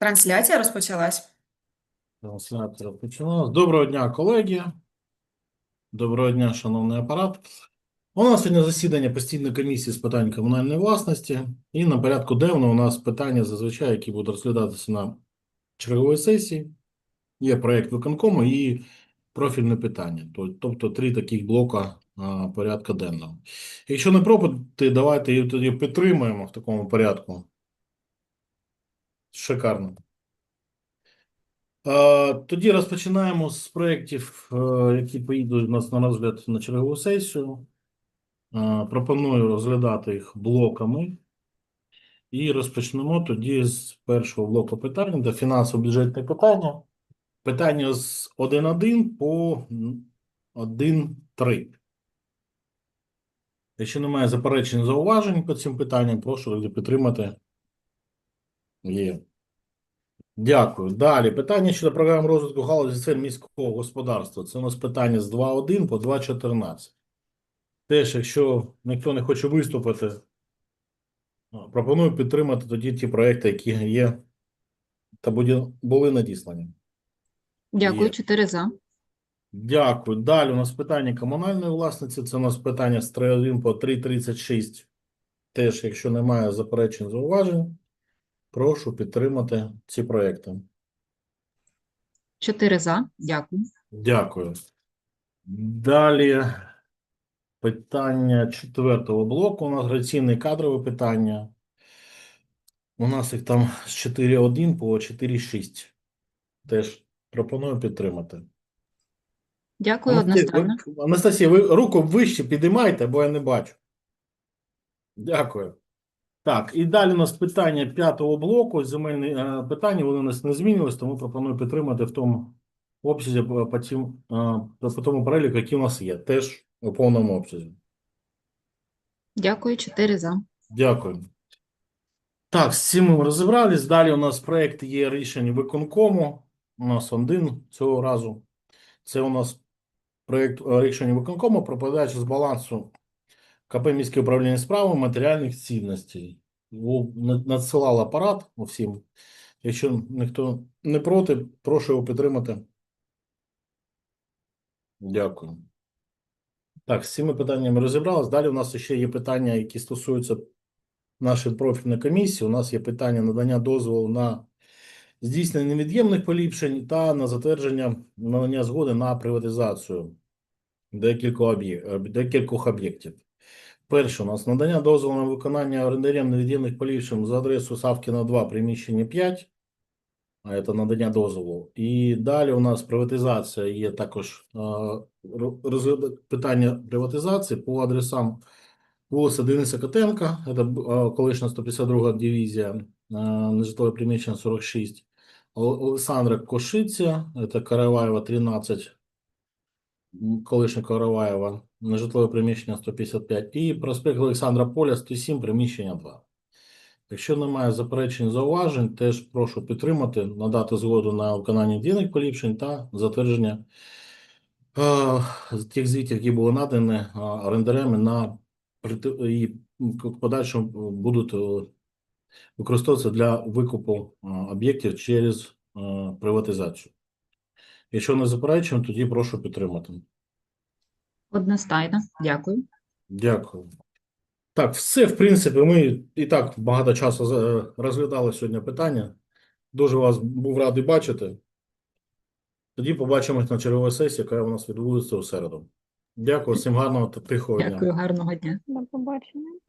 Трансляція розпочалась. Трансляція починалась. Доброго дня, колеги. Доброго дня, шановний апарат. У нас сьогодні засідання постійної комісії з питань комунальної власності. І на порядку денного у нас питання зазвичай, які будуть розглядатися на черговій сесії. Є проєкт виконкому і профільне питання. Тобто три таких блока а, порядку денного. Якщо не проти, давайте її тоді підтримаємо в такому порядку. Шикарно. Тоді розпочинаємо з проєктів, е, які поїдуть у нас на розгляд на чергову сесію. Пропоную розглядати їх блоками. І розпочнемо тоді з першого блоку питань, де фінансово-бюджетне питання. Питання з 1.1 по 1.3. Якщо немає заперечень, зауважень по цим питанням, прошу підтримати. Є. Дякую. Далі. Питання щодо програм розвитку галузі сфер міського господарства. Це у нас питання з 2.1 по 2.14. Теж, якщо ніхто не хоче виступити, пропоную підтримати тоді ті проекти, які є та були надіслані. Дякую, Є. 4 за. Дякую. Далі у нас питання комунальної власниці. Це у нас питання з 3.1 по 3.36. Теж, якщо немає заперечень, зауважень, прошу підтримати ці проекти. 4 за. Дякую. Дякую. Далі питання четвертого блоку. У нас граційне кадрове питання. У нас їх там з 4.1 по 4.6. Теж пропоную підтримати. Дякую, одностайно. Анастасія, ви руку вище підіймайте, бо я не бачу. Дякую. Так, і далі у нас питання п'ятого блоку. Земельні е, питання, вони у нас не змінились, тому пропоную підтримати в тому обсязі по, по, тим, е, по тому переліку, який у нас є, теж у повному обсязі. Дякую, 4 за. Дякую. Так, з цим ми розібрались. Далі у нас проєкт є рішень виконкому. У нас один цього разу. Це у нас проєкт е, рішення виконкому про передачу з балансу КП міське управління справами матеріальних цінностей. Його надсилав апарат усім. Якщо ніхто не проти, прошу його підтримати. Дякую. Так, з цими питаннями розібрались. Далі у нас ще є питання, які стосуються нашої профільної комісії. У нас є питання надання дозволу на здійснення невід'ємних поліпшень та на затвердження надання згоди на приватизацію декількох об'єктів. Перше, у нас надання дозволу на виконання орендарем невід'ємних поліпшень за адресою Савкіна 2, приміщення 5. А це надання дозволу. І далі у нас приватизація є також питання приватизації по адресам вулиця Дениса Котенка, це колишня 152 дивізія, нежитлове приміщення 46. Олександра Кошиця, це Караваєва 13, колишня Караваєва, нежитлове приміщення 155. І проспект Олександра Поля 107, приміщення 2. Якщо немає заперечень, зауважень, теж прошу підтримати, надати згоду на виконання дійних поліпшень та затвердження е, тих звітів, які були надані е, орендарями на і в подальшому будуть е, використовуватися для викупу е, об'єктів через е, приватизацію. Якщо не заперечуємо, тоді прошу підтримати. Одностайно. Дякую. Дякую. Так, все, в принципі, ми і так багато часу е, розглядали сьогодні питання. Дуже вас був радий бачити. Тоді побачимось на черговій сесії, яка у нас відбудеться у середу. Дякую, всім гарного та тихого дня. Дякую, гарного дня. До побачення.